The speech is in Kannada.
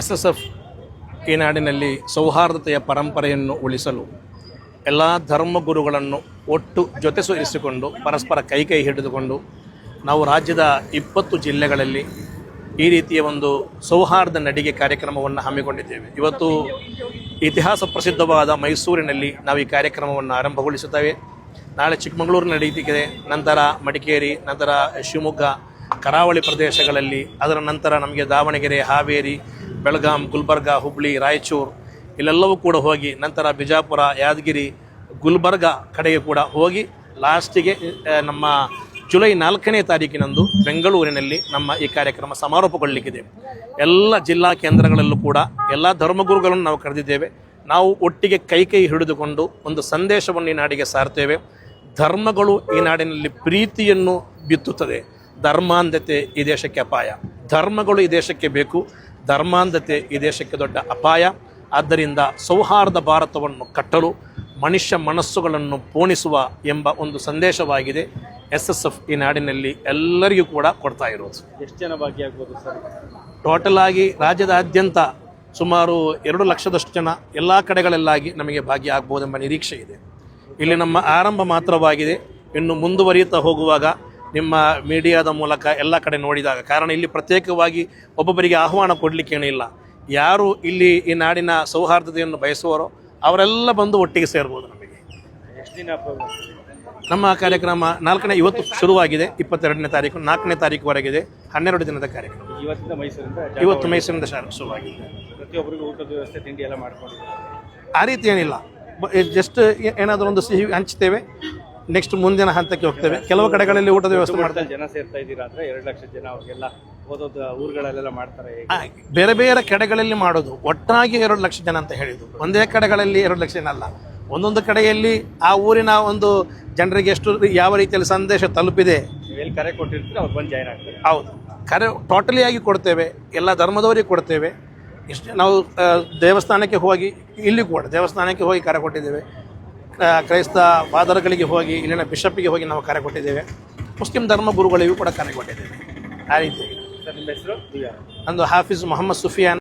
ಎಸ್ ಎಸ್ ಎಫ್ ಈ ನಾಡಿನಲ್ಲಿ ಸೌಹಾರ್ದತೆಯ ಪರಂಪರೆಯನ್ನು ಉಳಿಸಲು ಎಲ್ಲ ಧರ್ಮಗುರುಗಳನ್ನು ಒಟ್ಟು ಜೊತೆ ಸೇರಿಸಿಕೊಂಡು ಪರಸ್ಪರ ಕೈ ಕೈ ಹಿಡಿದುಕೊಂಡು ನಾವು ರಾಜ್ಯದ ಇಪ್ಪತ್ತು ಜಿಲ್ಲೆಗಳಲ್ಲಿ ಈ ರೀತಿಯ ಒಂದು ಸೌಹಾರ್ದ ನಡಿಗೆ ಕಾರ್ಯಕ್ರಮವನ್ನು ಹಮ್ಮಿಕೊಂಡಿದ್ದೇವೆ. ಇವತ್ತು ಇತಿಹಾಸ ಪ್ರಸಿದ್ಧವಾದ ಮೈಸೂರಿನಲ್ಲಿ ನಾವು ಈ ಕಾರ್ಯಕ್ರಮವನ್ನು ಆರಂಭಗೊಳಿಸುತ್ತೇವೆ. ನಾಳೆ ಚಿಕ್ಕಮಗಳೂರು ನಡೀತಿದೆ ನಂತರ ಮಡಿಕೇರಿ, ನಂತರ ಶಿವಮೊಗ್ಗ, ಕರಾವಳಿ ಪ್ರದೇಶಗಳಲ್ಲಿ, ಅದರ ನಂತರ ನಮಗೆ ದಾವಣಗೆರೆ, ಹಾವೇರಿ ಬೆಳಗಾಂ, ಗುಲ್ಬರ್ಗ, ಹುಬ್ಳಿ, ರಾಯಚೂರು ಇಲ್ಲೆಲ್ಲವೂ ಕೂಡ ಹೋಗಿ ನಂತರ ಬಿಜಾಪುರ, ಯಾದಗಿರಿ, ಗುಲ್ಬರ್ಗ ಕಡೆಗೆ ಕೂಡ ಹೋಗಿ ಲಾಸ್ಟಿಗೆ ನಮ್ಮ ಜುಲೈ ನಾಲ್ಕನೇ ತಾರೀಕಿನಂದು ಬೆಂಗಳೂರಿನಲ್ಲಿ ನಮ್ಮ ಈ ಕಾರ್ಯಕ್ರಮ ಸಮಾರೋಪಗೊಳ್ಳಲಿಕ್ಕಿದೆ. ಎಲ್ಲ ಜಿಲ್ಲಾ ಕೇಂದ್ರಗಳಲ್ಲೂ ಕೂಡ ಎಲ್ಲ ಧರ್ಮಗುರುಗಳನ್ನು ನಾವು ಕರೆದಿದ್ದೇವೆ. ನಾವು ಒಟ್ಟಿಗೆ ಕೈ ಕೈ ಹಿಡಿದುಕೊಂಡು ಒಂದು ಸಂದೇಶವನ್ನು ಈ ನಾಡಿಗೆ ಸಾರ್ತೇವೆ. ಧರ್ಮಗಳು ಈ ನಾಡಿನಲ್ಲಿ ಪ್ರೀತಿಯನ್ನು ಬಿತ್ತುತ್ತದೆ. ಧರ್ಮಾಂಧತೆ ಈ ದೇಶಕ್ಕೆ ಅಪಾಯ. ಧರ್ಮಗಳು ಈ ದೇಶಕ್ಕೆ ಬೇಕು. ಧರ್ಮಾಂಧತೆ ಈ ದೇಶಕ್ಕೆ ದೊಡ್ಡ ಅಪಾಯ. ಆದ್ದರಿಂದ ಸೌಹಾರ್ದ ಭಾರತವನ್ನು ಕಟ್ಟಲು ಮನುಷ್ಯ ಮನಸ್ಸುಗಳನ್ನು ಪೋಣಿಸುವ ಎಂಬ ಒಂದು ಸಂದೇಶವಾಗಿದೆ ಎಸ್ ಎಸ್ ಎಫ್ ಈ ನಾಡಿನಲ್ಲಿ ಎಲ್ಲರಿಗೂ ಕೂಡ ಕೊಡ್ತಾ ಇರೋದು. ಎಷ್ಟು ಜನ ಭಾಗಿಯಾಗ್ಬೋದು ಸರ್? ಟೋಟಲ್ ಆಗಿ ರಾಜ್ಯದಾದ್ಯಂತ ಸುಮಾರು ಎರಡು ಲಕ್ಷದಷ್ಟು ಜನ ಎಲ್ಲ ಕಡೆಗಳಲ್ಲಾಗಿ ನಮಗೆ ಭಾಗಿಯಾಗಬಹುದೆಂಬ ನಿರೀಕ್ಷೆ ಇದೆ. ಇಲ್ಲಿ ನಮ್ಮ ಆರಂಭ ಮಾತ್ರವಾಗಿದೆ. ಇನ್ನು ಮುಂದುವರಿಯುತ್ತಾ ಹೋಗುವಾಗ ನಿಮ್ಮ ಮೀಡಿಯಾದ ಮೂಲಕ ಎಲ್ಲ ಕಡೆ ನೋಡಿದಾಗ ಕಾರಣ ಇಲ್ಲಿ ಪ್ರತ್ಯೇಕವಾಗಿ ಒಬ್ಬೊಬ್ಬರಿಗೆ ಆಹ್ವಾನ ಕೊಡಲಿಕ್ಕೇನಿಲ್ಲ ಯಾರು ಇಲ್ಲಿ ಈ ನಾಡಿನ ಸೌಹಾರ್ದತೆಯನ್ನು ಬಯಸುವರೋ ಅವರೆಲ್ಲ ಬಂದು ಒಟ್ಟಿಗೆ ಸೇರ್ಬೋದು ನಮಗೆ. ನಮ್ಮ ಕಾರ್ಯಕ್ರಮ ನಾಲ್ಕನೇ ಇವತ್ತು ಶುರುವಾಗಿದೆ ಇಪ್ಪತ್ತೆರಡನೇ ತಾರೀಕು ನಾಲ್ಕನೇ ತಾರೀಕುವರೆಗಿದೆ ಹನ್ನೆರಡು ದಿನದ ಕಾರ್ಯಕ್ರಮ. ಇವತ್ತು ಮೈಸೂರಿನಿಂದ ಶುರುವಾಗಿದೆ. ಪ್ರತಿಯೊಬ್ಬರಿಗೂ ಊಟದ ವ್ಯವಸ್ಥೆ ತಿಂಡಿ ಎಲ್ಲ ಮಾಡ್ಕೊಂಡಿದ್ದಾರೆ. ಆ ರೀತಿ ಏನಿಲ್ಲ. ಜಸ್ಟ್ ಏನಾದರೂ ಒಂದು ಸಿಹಿ ಹಂಚ್ತೇವೆ ನೆಕ್ಸ್ಟ್ ಮುಂದಿನ ಹಂತಕ್ಕೆ ಹೋಗ್ತೇವೆ. ಕೆಲವು ಕಡೆಗಳಲ್ಲಿ ಊಟದ ವ್ಯವಸ್ಥೆ ಮಾಡ್ತಾರೆ ಜನ ಸೇರ್ತಾ ಇದ್ದೀರಾ ಅಂದ್ರೆ ಎರಡು ಲಕ್ಷ ಜನ ಅವರಿಗೆಲ್ಲ ಓದೋದು ಊರುಗಳಲ್ಲೆಲ್ಲ ಮಾಡ್ತಾರೆ? ಬೇರೆ ಬೇರೆ ಕಡೆಗಳಲ್ಲಿ ಮಾಡೋದು. ಒಟ್ಟಾಗಿ ಎರಡು ಲಕ್ಷ ಜನ ಅಂತ ಹೇಳಿದ್ದು. ಒಂದೇ ಕಡೆಗಳಲ್ಲಿ ಎರಡು ಲಕ್ಷ ಜನ ಅಲ್ಲ. ಒಂದೊಂದು ಕಡೆಯಲ್ಲಿ ಆ ಊರಿನ ಒಂದು ಜನರಿಗೆ ಎಷ್ಟು ಯಾವ ರೀತಿಯಲ್ಲಿ ಸಂದೇಶ ತಲುಪಿದೆ? ಕರೆ ಕೊಟ್ಟಿರ್ತೀರಿ ಅವ್ರು ಬಂದು ಜಾಯ್ನ್ ಆಗ್ತಾರೆ. ಹೌದು. ಕರೆ ಟೋಟಲಿ ಆಗಿ ಕೊಡ್ತೇವೆ. ಎಲ್ಲ ಧರ್ಮದವರಿಗೆ ಕೊಡ್ತೇವೆ. ಇಷ್ಟು ನಾವು ದೇವಸ್ಥಾನಕ್ಕೆ ಹೋಗಿ ಇಲ್ಲಿ ಕೂಡ ದೇವಸ್ಥಾನಕ್ಕೆ ಹೋಗಿ ಕರೆ ಕೊಟ್ಟಿದ್ದೇವೆ. ಕ್ರೈಸ್ತ ಫಾದರ್ಗಳಿಗೆ ಹೋಗಿ ಇಲ್ಲಿನ ಬಿಷಪ್ಪಿಗೆ ಹೋಗಿ ನಾವು ಕರೆ ಕೊಟ್ಟಿದ್ದೇವೆ. ಮುಸ್ಲಿಂ ಧರ್ಮ ಗುರುಗಳಿಗೂ ಕೂಡ ಕರೆ ಕೊಟ್ಟಿದ್ದೇವೆ. ಆ ರೀತಿ. ಹೆಸರು? ಅಂದು ಹಾಫಿಜ್ ಮೊಹಮ್ಮದ್ ಸುಫಿಯಾನ್.